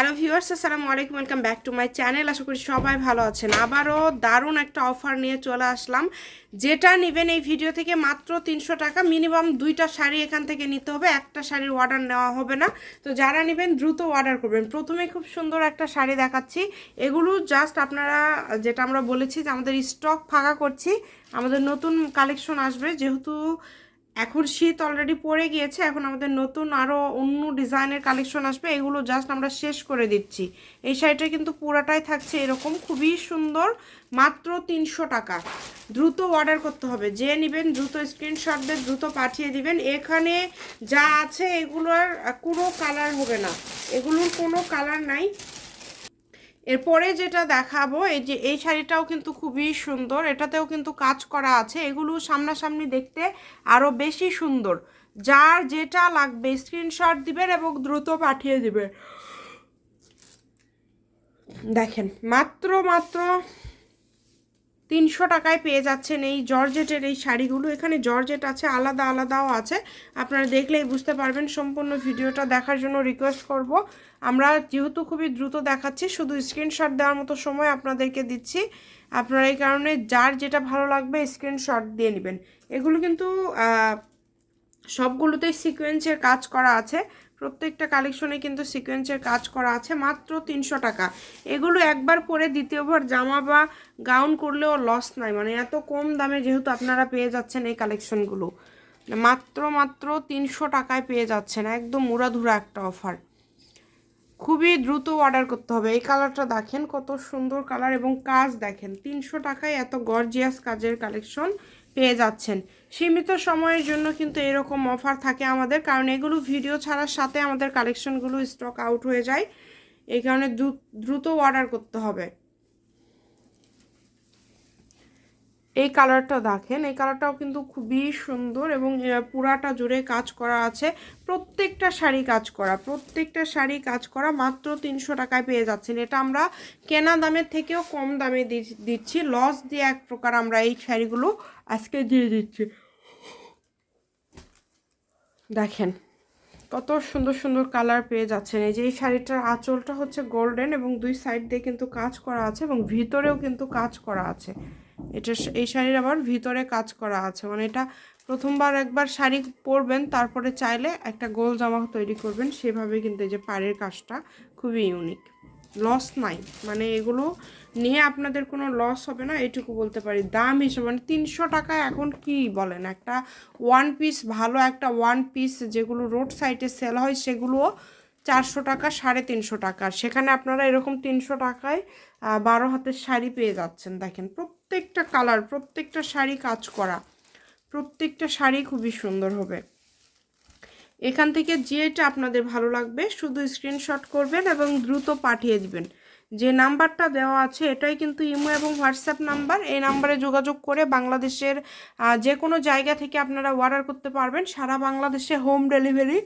Hello viewers, আসসালামু আলাইকুম, welcome back to my channel. আশা করি সবাই ভালো আছেন। আবারও দারুণ একটা অফার নিয়ে চলে আসলাম। যেটা নেবেন এই ভিডিও থেকে মাত্র তিনশো টাকা, মিনিমাম দুইটা শাড়ি এখান থেকে নিতে হবে, একটা শাড়ির অর্ডার নেওয়া হবে না। তো যারা নেবেন, দ্রুত অর্ডার করবেন। প্রথমে খুব সুন্দর একটা শাড়ি দেখাচ্ছি। এগুলো জাস্ট আপনারা, যেটা আমরা বলেছি যে আমাদের স্টক ফাঁকা করছি। আমাদের নতুন কালেকশন আসবে, যেহেতু এখন শীত অলরেডি পড়ে গিয়েছে, এখন আমাদের নতুন আরও অন্য ডিজাইনের কালেকশন আসবে, এগুলো জাস্ট আমরা শেষ করে দিচ্ছি। এই শাড়িটা কিন্তু পুরাটাই থাকছে এরকম, খুবই সুন্দর, মাত্র তিনশো টাকা। দ্রুত অর্ডার করতে হবে, যে নেবেন দ্রুত স্ক্রিনশট দিয়ে দ্রুত পাঠিয়ে দিবেন। এখানে যা আছে এগুলোর কোনো কালার হবে না। এগুলোর কোনো কালার নাই। এরপরে যেটা দেখাবো, এই যে এই শাড়িটাও কিন্তু খুবই সুন্দর, এটাতেও কিন্তু কাজ করা আছে, এগুলো সামনাসামনি দেখতে আরও বেশি সুন্দর। যার যেটা লাগবে স্ক্রিনশট দিবেন এবং দ্রুত পাঠিয়ে দিবেন। দেখেন, মাত্র মাত্র তিনশো টাকায় পেয়ে যাচ্ছেন এই জর্জেটের এই শাড়িগুলো। এখানে জর্জেট আছে, আলাদা আলাদাও আছে। আপনারা দেখলেই বুঝতে পারবেন, সম্পূর্ণ ভিডিওটা দেখার জন্য রিকোয়েস্ট করব। আমরা যেহেতু খুবই দ্রুত দেখাচ্ছি, শুধু স্ক্রিনশট দেওয়ার মতো সময় আপনাদেরকে দিচ্ছি। আপনারা এই কারণে যার যেটা ভালো লাগবে স্ক্রিনশট দিয়ে নেবেন। এগুলো কিন্তু সবগুলোতেই সিকোয়েন্সের কাজ করা আছে। প্রত্যেকটা কালেকশনে কিন্তু সিকোয়েন্সের কাজ করা আছে, মাত্র তিনশো টাকা। এগুলো একবার পরে দ্বিতীয়বার জামা বা গাউন করলেও লস নাই। মানে এত কম দামে যেহেতু আপনারা পেয়ে যাচ্ছেন এই কালেকশনগুলো মাত্র মাত্র তিনশো টাকায় পেয়ে যাচ্ছেন। একদম মুড়াধুরা একটা অফার খুবই দ্রুত অর্ডার করতে হবে। এই কালারটা দেখেন কত সুন্দর কালার এবং কাজ দেখেন। তিনশো টাকায় এত গর্জিয়াস কাজের কালেকশন পেয়ে যাচ্ছেন। সীমিত সময়ের জন্য কিন্তু এরকম অফার থাকে আমাদের, কারণ এগুলো ভিডিও ছাড়ার সাথে আমাদের কালেকশনগুলো স্টক আউট হয়ে যায়। এই কারণে দ্রুত অর্ডার করতে হবে। এই কালারটা দেখেন। এই কালারটাও কিন্তু খুবই সুন্দর এবং পুরাটা জুড়ে কাজ করা আছে। প্রত্যেকটা শাড়ি কাজ করা, প্রত্যেকটা শাড়ি কাজ করা মাত্র তিনশো টাকায় পেয়ে যাচ্ছেন। এটা আমরা কেনা দামের থেকেও কম দামে দিচ্ছি। লস দিয়ে এক প্রকার আমরা এই শাড়িগুলো আজকে দিয়ে দিচ্ছি। দেখেন, কত সুন্দর সুন্দর কালার পেয়ে যাচ্ছেন। এই যে এই শাড়িটার আঁচলটা হচ্ছে গোল্ডেন এবং দুই সাইড দিয়ে কিন্তু কাজ করা আছে এবং ভিতরেও কিন্তু কাজ করা আছে। এটা এই শাড়ির আবার ভিতরে কাজ করা আছে। মানে এটা প্রথমবার একবার শাড়ি পরবেন, তারপরে চাইলে একটা গোল জামা তৈরি করবেন। সেভাবে কিন্তু এই যে পাড়ের কাজটা খুবই ইউনিক লস নাই। মানে এগুলো নিয়ে আপনাদের কোনো লস হবে না এটুকু বলতে পারি। দাম হিসেবে মানে তিনশো টাকা এখন কি বলেন? একটা ওয়ান পিস ভালো একটা ওয়ান পিস যেগুলো রোড সাইডে সেল হয় সেগুলোও চারশো টাকা, সাড়ে তিনশো টাকা। সেখানে আপনারা এরকম তিনশো টাকায় বারো হাতের শাড়ি পেয়ে যাচ্ছেন। দেখেন প্রত্যেকটা কালার প্রত্যেকটা শাড়ি কাজ করা, প্রত্যেকটা শাড়ি খুবই সুন্দর হবে। এখান থেকে যেটা আপনাদের ভালো লাগবে, শুধু স্ক্রিনশট করবেন এবং দ্রুত পাঠিয়ে দিবেন। যে নাম্বারটা দেওয়া আছে, এটাই কিন্তু ইমো এবং হোয়াটসঅ্যাপ নাম্বার। এই নাম্বারে যোগাযোগ করে বাংলাদেশের যে কোনো জায়গা থেকে আপনারা অর্ডার করতে পারবেন। সারা বাংলাদেশে হোম ডেলিভারি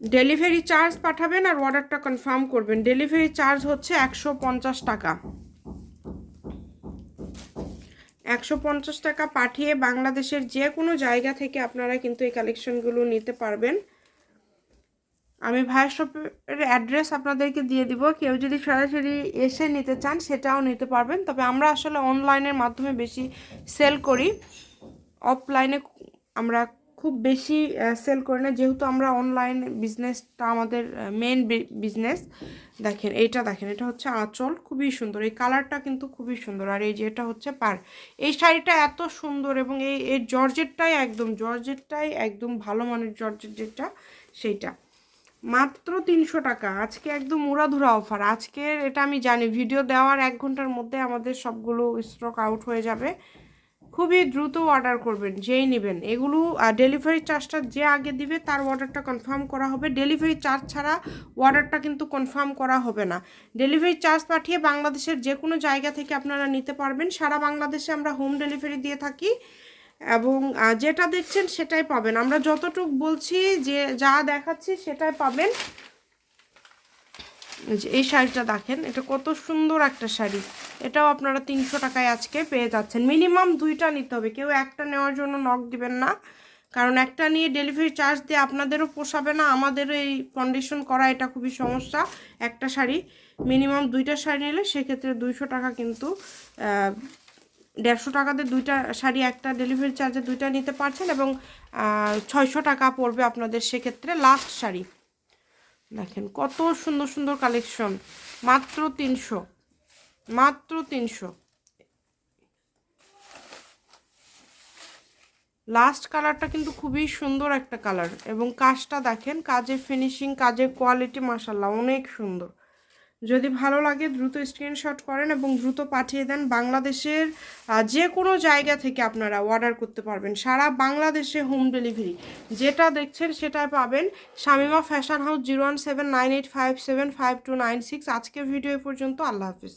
ডেলিভারি চার্জ পাঠাবেন আর অর্ডারটা কনফার্ম করবেন। ডেলিভারি চার্জ হচ্ছে একশো পঞ্চাশ টাকা। একশো পঞ্চাশ টাকা পাঠিয়ে বাংলাদেশের যে কোনো জায়গা থেকে আপনারা কিন্তু এই কালেকশনগুলো নিতে পারবেন। আমি ভাইয়ের শপের অ্যাড্রেস আপনাদেরকে দিয়ে দিব। কেউ যদি সরাসরি এসে নিতে চান, সেটাও নিতে পারবেন। তবে আমরা আসলে অনলাইনের মাধ্যমে বেশি সেল করি। অফলাইনে আমরা খুব বেশি সেল করি না। যেহেতু আমরা অনলাইন বিজনেসটা আমাদের মেন বিজনেস দেখেন এইটা দেখেন, এটা হচ্ছে আঁচল, খুবই সুন্দর। এই কালারটা কিন্তু খুবই সুন্দর। আর এই যে এটা হচ্ছে পার, এই শাড়িটা এত সুন্দর এবং এই এই জর্জেটটাই একদম জর্জেটটাই একদম ভালো মানের জর্জেট যেটা, সেইটা। মাত্র তিনশো টাকা। আজকে একদম উড়াধুরা অফার আজকের, এটা আমি জানি ভিডিও দেওয়ার এক ঘণ্টার মধ্যে আমাদের সবগুলো স্টক আউট হয়ে যাবে। খুবই দ্রুত অর্ডার করবেন, যেই নেবেন। এগুলো ডেলিভারি চার্জটা যে আগে দিবে, তার অর্ডারটা কনফার্ম করা হবে। ডেলিভারি চার্জ ছাড়া অর্ডারটা কিন্তু কনফার্ম করা হবে না। ডেলিভারি চার্জ পাঠিয়ে বাংলাদেশের যে কোনো জায়গা থেকে আপনারা নিতে পারবেন। সারা বাংলাদেশে আমরা হোম ডেলিভারি দিয়ে থাকি এবং যেটা দেখছেন সেটাই পাবেন। আমরা যতটুক বলছি যে, যা দেখাচ্ছি সেটাই পাবেন। এই শাড়িটা দেখেন, এটা কত সুন্দর একটা শাড়ি। এটাও আপনারা তিনশো টাকায় আজকে পেয়ে যাচ্ছেন। মিনিমাম দুইটা নিতে হবে। কেউ একটা নেওয়ার জন্য নক দিবেন না। কারণ একটা নিয়ে ডেলিভারি চার্জ দিয়ে আপনাদেরও পোষাবে না, আমাদেরও এই কন্ডিশন করা এটা খুবই সমস্যা, একটা শাড়ি। মিনিমাম দুইটা শাড়ি নিলে সেক্ষেত্রে দুইশো টাকা কিন্তু দেড়শো টাকাতে দুইটা শাড়ি, একটা ডেলিভারি চার্জে দুইটা নিতে পারছেন এবং ছয়শো টাকা পড়বে আপনাদের সেক্ষেত্রে লাস্ট শাড়ি। দেখেন কত সুন্দর সুন্দর কালেকশন মাত্র তিনশো। মাত্র তিনশো। লাস্ট কালারটা কিন্তু খুবই সুন্দর একটা কালার এবং কাজটা দেখেন কাজের ফিনিশিং কাজের কোয়ালিটি মাসাল্লাহ অনেক সুন্দর। যদি ভালো লাগে দ্রুত স্ক্রিনশট করেন এবং দ্রুত পাঠিয়ে দেন। বাংলাদেশের যে কোনো জায়গা থেকে আপনারা অর্ডার করতে পারবেন। সারা বাংলাদেশে হোম ডেলিভারি যেটা দেখছেন সেটাই পাবেন। Shamima fashion house zero one seven nine eight five seven five two nine six আজকের ভিডিও পর্যন্ত আল্লাহ হাফিজ।